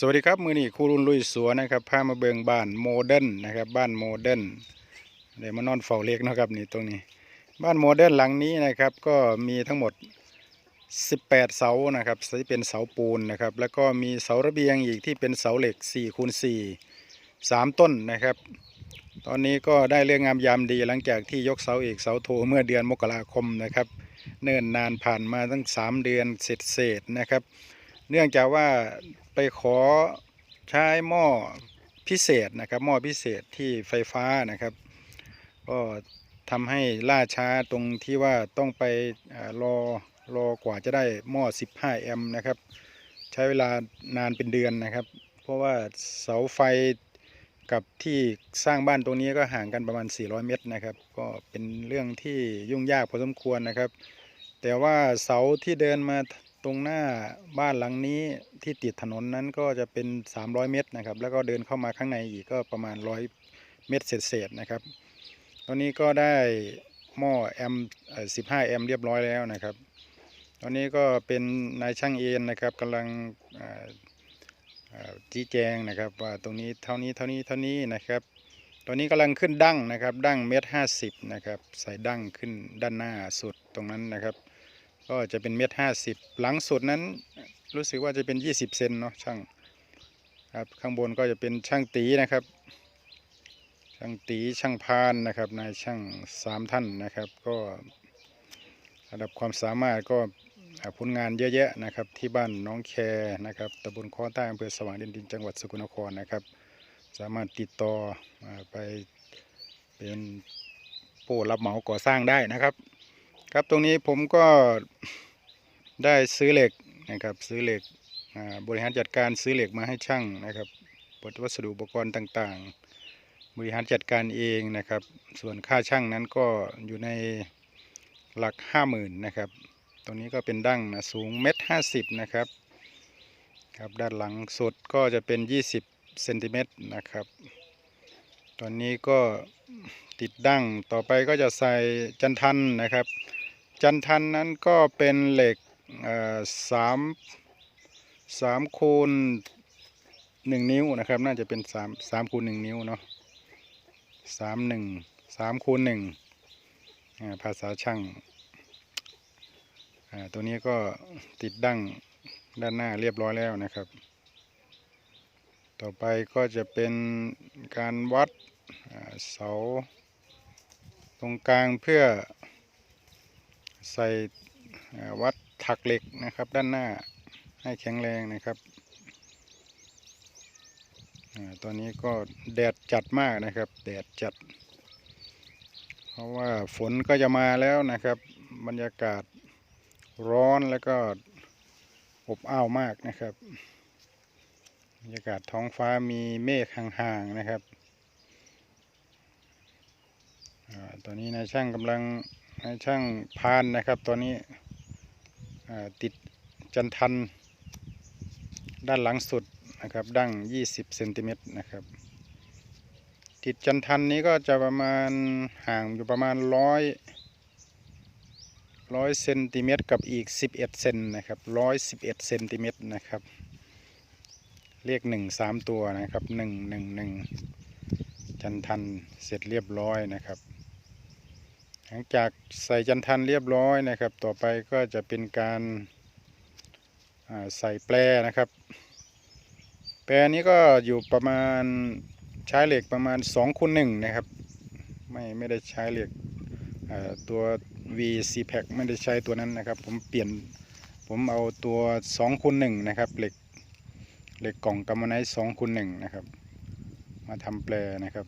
สวัสดีครับ มือนี้ครูรุ่นลุยสวนนะครับพามาเบิงบ้านโมเดิร์นนะครับบ้านโมเดิร์นเดี๋ยวมานอนเฝ้าเล็กนะครับนี่ตรงนี้ บ้านโมเดิร์นหลังนี้นะครับก็มีทั้งหมด 18 เสานะครับที่เป็นเสาปูนนะครับแล้วก็มีเสาระเบียงอีกที่เป็นเสาเหล็ก4คูณ4 3 ต้นนะครับ ตอนนี้ก็ได้เรื่องงามยามดีหลังจากที่ยกเสาเอกเสาโทเมื่อเดือนมกราคมนะครับ เนิ่นนานผ่านมาตั้ง 3 เดือนเสร็จเศษๆนะครับ เนื่องจากว่า ไปขอใช้หม้อพิเศษนะครับ หม้อพิเศษที่ไฟฟ้านะครับ ก็ทำให้ล่าช้าตรงที่ว่าต้องไปรอรอกว่าจะได้หม้อ 15 แอมป์นะครับ ใช้เวลานานเป็นเดือนนะครับ เพราะว่าเสาไฟกับที่สร้างบ้านตรงนี้ก็ห่างกันประมาณ 400 เมตรนะครับ ก็เป็นเรื่องที่ยุ่งยากพอสมควรนะครับ แต่ว่าเสาที่เดินมา ตรงหน้าบ้านหลังนี้ที่ติดถนนนั้นก็จะเป็น 300 เมตรนะครับ แล้วก็เดินเข้ามาข้างในอีกก็ประมาณ 100 เมตรเศษๆนะครับ ตอนนี้ก็ได้หม้อแอมป์เอ่อ15แอมเรียบร้อยแล้วนะครับ ตอนนี้ก็เป็นนายช่างเอ็นนะครับกำลังเอ่อเอ่อชี้แจงนะครับว่าตรงนี้เท่านี้เท่านี้เท่านี้นะครับ ตอนนี้กำลังขึ้นดั้งนะครับ ดั้งเมตรห้าสิบนะครับ ใส่ดั้งขึ้นด้านหน้าสุดตรงนั้นนะครับ ก็จะเป็นเมตรห้าสิบหลังสุดนั้นรู้สึกว่าจะเป็นยี่สิบเซนเนาะช่างครับข้างบนก็จะเป็นช่างตีนะครับ ช่างตีช่างพานนะครับนายช่างสามท่านนะครับ ก็ระดับความสามารถก็ผลงานเยอะแยะนะครับ ที่บ้านน้องแคนะครับตำบลค้อใต้อำเภอสว่างแดนดินจังหวัดสกลนครนะครับ สามารถติดต่อไปเป็นผู้รับเหมาก่อสร้างได้นะครับ ครับตรงนี้ผมก็ได้ซื้อเหล็กนะครับ ซื้อเหล็กบริหารจัดการซื้อเหล็กมาให้ช่างนะครับวัสดุอุปกรณ์ต่างๆ บริหารจัดการเองนะครับ ส่วนค่าช่างนั้นก็อยู่ในหลักห้าหมื่นนะครับตรงนี้ก็เป็นดั้งนะสูงเมตรห้าสิบนะครับครับด้านหลังสุดก็จะเป็น 20เซนติเมตรนะครับ ตอนนี้ก็ ติดดั้งต่อไปก็จะใส่จันทันนะครับ จันทันนั้นก็เป็นเหล็กสามสามคูณหนึ่งนิ้วนะครับ น่าจะเป็นสามสามคูณหนึ่งนิ้วเนาะสามหนึ่งสามคูณหนึ่งภาษาช่างตัวนี้ก็ติดดั้งด้านหน้าเรียบร้อยแล้วนะครับ ต่อไปก็จะเป็นการวัด เสาตรงกลางเพื่อใส่วัดถักเหล็กนะครับด้านหน้าให้แข็งแรงนะครับตอนนี้ก็แดดจัดมากนะครับ แดดจัด เพราะว่าฝนก็จะมาแล้วนะครับ บรรยากาศร้อนแล้วก็อบอ้าวมากนะครับ บรรยากาศท้องฟ้ามีเมฆห่างๆนะครับ ตอนนี้นายช่างกำลังนายช่างพานนะครับตอนนี้ติดจันทัน ด้านหลังสุดนะครับดั้ง 20เซนติเมตรนะครับ ติดจันทันนี้ก็จะประมาณห่างอยู่ประมาณร้อยร้อยเซนติเมตรกับอีก 11เซนนะครับร้อยสิบเอ็ดเซนติเมตรนะครับ เลขหนึ่งสามตัวนะครับหนึ่งหนึ่งหนึ่งจันทันเสร็จเรียบร้อยนะครับ หลังจากใส่จันทันเรียบร้อยนะครับ ต่อไปก็จะเป็นการใส่แปรนะครับ แปรนี้ก็อยู่ประมาณใช้เหล็กประมาณ2คูณ1นะครับ ไม่ไม่ได้ใช้เหล็กตัว VC Pack ไม่ได้ใช้ตัวนั้นนะครับ ผมเปลี่ยนผมเอาตัว2คูณ1นะครับเหล็กเหล็กกล่องกัมมันไนท์2คูณ1นะครับ มาทำแปรนะครับ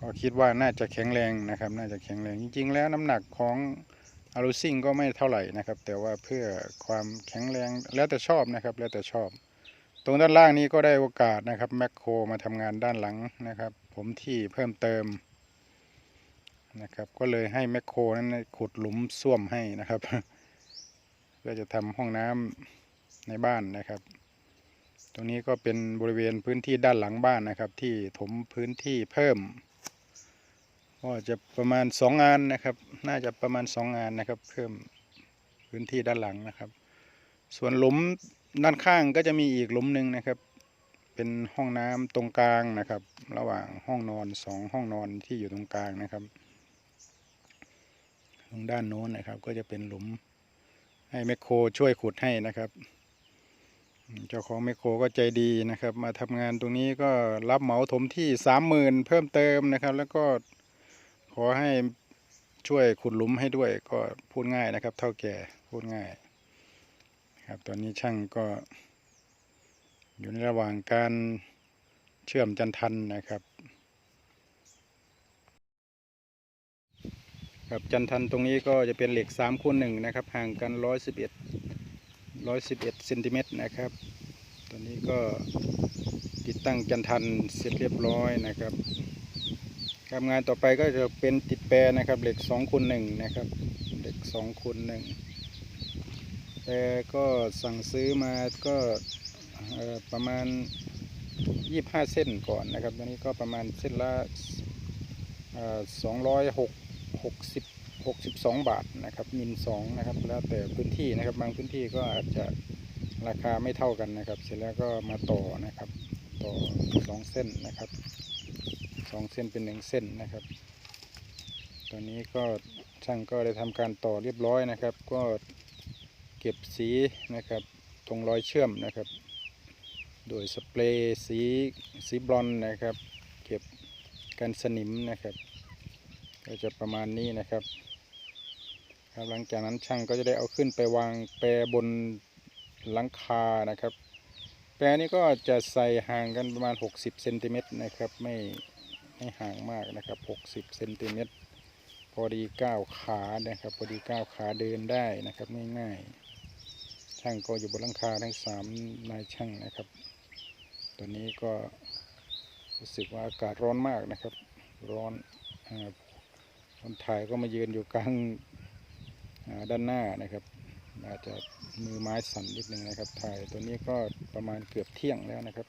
ก็คิดว่าน่าจะแข็งแรงนะครับ น่าจะแข็งแรงจริง ๆ แล้วน้ำหนักของอารูซิ่งก็ไม่เท่าไหร่นะครับ แต่ว่าเพื่อความแข็งแรงแล้วแต่ชอบนะครับ แล้วแต่ชอบ ตรงด้านล่างนี้ก็ได้โอกาสนะครับแมคโครมาทำงานด้านหลังนะครับ ผมที่เพิ่มเติมนะครับ ก็เลยให้แมคโครนั้นขุดหลุมส้วมให้นะครับเพื่อจะทำห้องน้ำในบ้านนะครับ ตรงนี้ก็เป็นบริเวณพื้นที่ด้านหลังบ้านนะครับ ที่ถมพื้นที่เพิ่ม ก็จะประมาณสองงานนะครับ น่าจะประมาณสองงานนะครับ เพิ่มพื้นที่ด้านหลังนะครับ ส่วนหลุมด้านข้างก็จะมีอีกหลุมหนึ่งนะครับ เป็นห้องน้ำตรงกลางนะครับ ระหว่างห้องนอนสองห้องนอนที่อยู่ตรงกลางนะครับตรงด้านโน้นนะครับ ก็จะเป็นหลุมให้แมคโครช่วยขุดให้นะครับ เจ้าของแมคโครก็ใจดีนะครับ มาทำงานตรงนี้ก็รับเหมาถมที่สามหมื่นเพิ่มเติมนะครับ แล้วก็ ขอให้ช่วยขุดหลุมให้ด้วยก็พูดง่ายนะครับ เท่าแก่พูดง่ายครับตอนนี้ช่างก็ อยู่ในระหว่างการเชื่อมจันทันนะครับครับจันทันตรงนี้ก็จะเป็นเหล็ก3คูณหนึ่งนะครับ ห่างกัน 111 111เซนติเมตรนะครับ ตอนนี้ก็ติดตั้งจันทันเสร็จเรียบร้อยนะครับ ครับงานต่อไปก็จะเป็นติดแปรนะครับเหล็ก2คูณหนึ่งนะครับเหล็ก2คูณหนึ่งแปรก็สั่งซื้อมาก็ประมาณ25เส้นก่อนนะครับตอนนี้ก็ประมาณเส้นละสองร้อยหกหกสิบหกสิบสองบาทนะครับมิลสองนะครับแล้วแต่พื้นที่นะครับบางพื้นที่ก็อาจจะราคาไม่เท่ากันนะครับ เสร็จแล้วก็มาต่อนะครับ ต่อสองเส้นนะครับ สองเส้นเป็นหนึ่งเส้นนะครับ ตอนนี้ก็ช่างก็ได้ทำการต่อเรียบร้อยนะครับ ก็เก็บสีนะครับตรงรอยเชื่อมนะครับ โดยสเปรย์สีสีบลอนนะครับ เก็บกันสนิมนะครับ ก็จะประมาณนี้นะครับครับหลังจากนั้นช่างก็จะได้เอาขึ้นไปวางแปรบนหลังคานะครับ แปรนี้ก็จะใส่ห่างกันประมาณ 60เซนติเมตรนะครับ ไม่ ไม่ห่างมากนะครับ 60เซนติเมตรพอดีก้าวขานะครับ พอดีก้าวขาเดินได้นะครับง่ายๆ ช่างก็อยู่บนหลังคาทั้งสามนายช่างนะครับ ตอนนี้ก็รู้สึกว่าอากาศร้อนมากนะครับ ร้อนคนถ่ายก็มายืนอยู่กลางด้านหน้านะครับ อาจจะมือไม้สั่นนิดนึงนะครับ ถ่ายตัวนี้ก็ประมาณเกือบเที่ยงแล้วนะครับ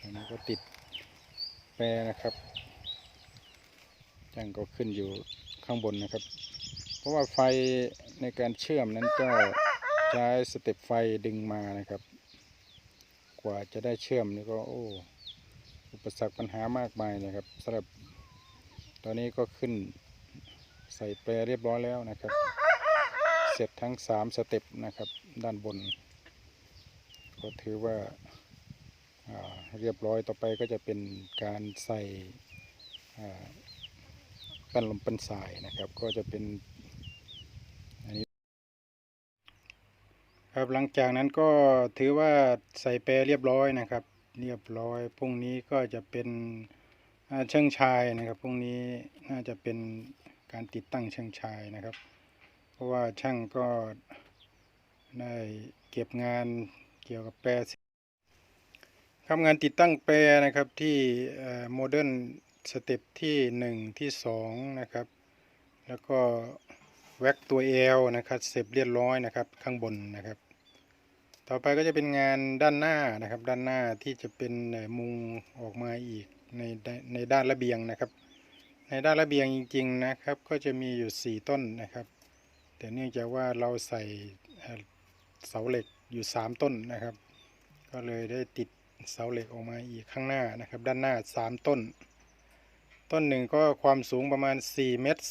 ตอนนี้ก็ติด แปรนะครับจังก็ขึ้นอยู่ข้างบนนะครับ เพราะว่าไฟในการเชื่อมนั้นก็ใช้สเต็ปไฟดึงมานะครับ กว่าจะได้เชื่อมนี่ก็โอ้อุปสรรคปัญหามากมายนะครับสำหรับตอนนี้ก็ขึ้นใส่แปรเรียบร้อยแล้วนะครับ เสร็จทั้งสามสเต็ปนะครับด้านบน ก็ถือว่า เรียบร้อยต่อไปก็จะเป็นการใส่อ่าแป้นลมเป็นสายนะครับ ก็จะเป็นครับหลังจากนั้นก็ถือว่าใส่แปรเรียบร้อยนะครับ เรียบร้อยพรุ่งนี้ก็จะเป็นอ่าเชิงชายนะครับพรุ่งนี้น่าจะเป็นการติดตั้งเชิงชายนะครับ เพราะว่าช่างก็ได้เก็บงานเกี่ยวกับแปร ทำงานติดตั้งแปรนะครับที่โมเดิร์นสเต็ปที่หนึ่งที่สองนะครับ แล้วก็แว็กตัวเอลนะครับเสร็จเรียบร้อยนะครับข้างบนนะครับ ต่อไปก็จะเป็นงานด้านหน้านะครับ ด้านหน้าที่จะเป็นมุงออกมาอีกในในด้านระเบียงนะครับ ในด้านระเบียงจริง ๆนะครับ ก็จะมีอยู่ 4 ต้นนะครับ แต่เนื่องจากว่าเราใส่เอ่อเสาเหล็กอยู่ 3 ต้นนะครับ ก็เลยได้ติด เสาเหล็กออกมาอีกข้างหน้านะครับ ด้านหน้า 3 ต้น ต้นหนึ่งก็ความสูงประมาณ4เมตร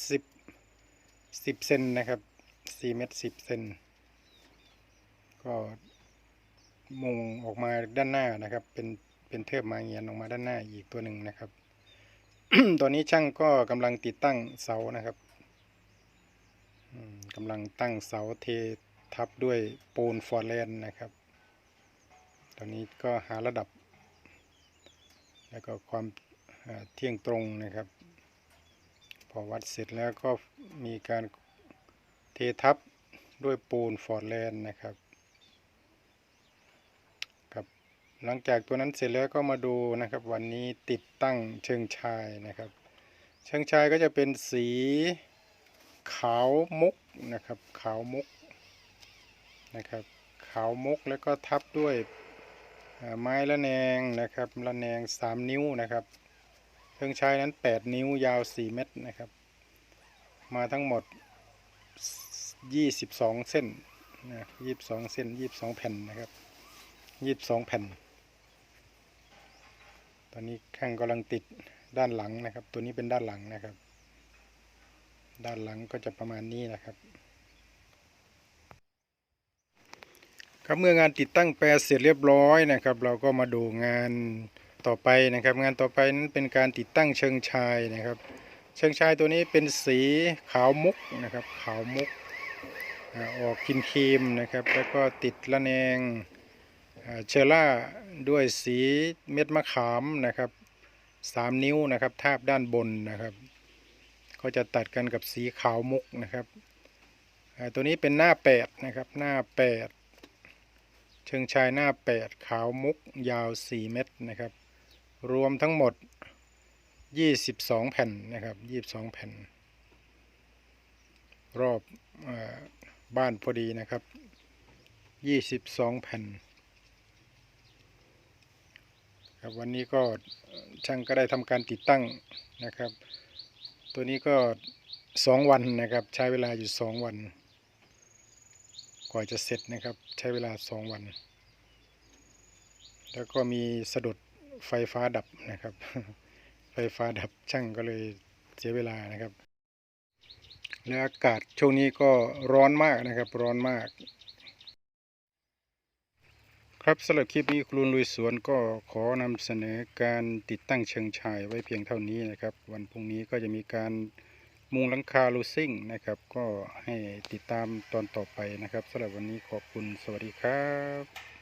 10 10เซนนะครับ4เมตร10เซนก็มุงออกมาด้านหน้านะครับ เป็นเป็นเทิบไมาเงียนออกมาด้านหน้าอีกตัวหนึ่งนะครับ ตอนนี้ช่างก็กำลังติดตั้งเสานะครับกำลังตั้งเสาเททับด้วยปูนฟอร์แลนด์นะครับ ตอนนี้ก็หาระดับ แล้วก็ความเที่ยงตรงนะครับ พอวัดเสร็จแล้วก็มีการเททับด้วยปูนฟอร์แลนด์นะครับครับหลังจากตัวนั้นเสร็จแล้วก็มาดูนะครับ วันนี้ติดตั้งเชิงชายนะครับ เชิงชายก็จะเป็นสีขาวมุกนะครับ ขาวมุกนะครับ ขาวมุกแล้วก็ทับด้วย ไม้ละแนงนะครับละแนง 3 นิ้วนะครับเชิงใชายนั้น 8 นิ้วยาว 4 เมตรนะครับ มาทั้งหมด 22 เส้นนะยี่สิบสองเส้นยี่สิบสองแผ่นนะครับยี่สิบสองแผ่น ตอนนี้ข้างกำลังติดด้านหลังนะครับ ตัวนี้เป็นด้านหลังนะครับ ด้านหลังก็จะประมาณนี้นะครับ ครับเมื่องานติดตั้งแปรเสร็จเรียบร้อยนะครับ เราก็มาดูงานต่อไปนะครับ งานต่อไปนั้นเป็นการติดตั้งเชิงชายนะครับ เชิงชายตัวนี้เป็นสีขาวมุกนะครับขาวมุกออกกินครีมนะครับ แล้วก็ติดระแนงอ่าเชอร่าด้วยสีเม็ดมะขามนะครับสามนิ้วนะครับทาบด้านบนนะครับก็จะตัดกันกับสีขาวมุกนะครับตัวนี้เป็นหน้าแปดนะครับหน้าแปด เชิงชายหน้า 8 ขาวมุกยาว 4 เมตรนะครับ รวมทั้งหมด 22 แผ่นนะครับ 22 แผ่น รอบอบ้านพอดีนะครับ 22 แผ่นครับวันนี้ก็ช่างก็ได้ทำการติดตั้งนะครับ ตัวนี้ก็ 2 วันนะครับ ใช้เวลาอยู่ 2 วัน กว่าจะเสร็จนะครับใช้เวลาสองวัน แล้วก็มีสะดุดไฟฟ้าดับนะครับ ไฟฟ้าดับช่างก็เลยเสียเวลานะครับ และอากาศช่วงนี้ก็ร้อนมากนะครับ ร้อนมาก ครับสำหรับคลิปนี้ครูลุยสวนก็ขอนำเสนอการติดตั้งเชิงชายไว้เพียงเท่านี้นะครับ วันพรุ่งนี้ก็จะมีการ มุงหลังคาลูซิ่งนะครับ ก็ให้ติดตามตอนต่อไปนะครับสำหรับวันนี้ขอบคุณสวัสดีครับ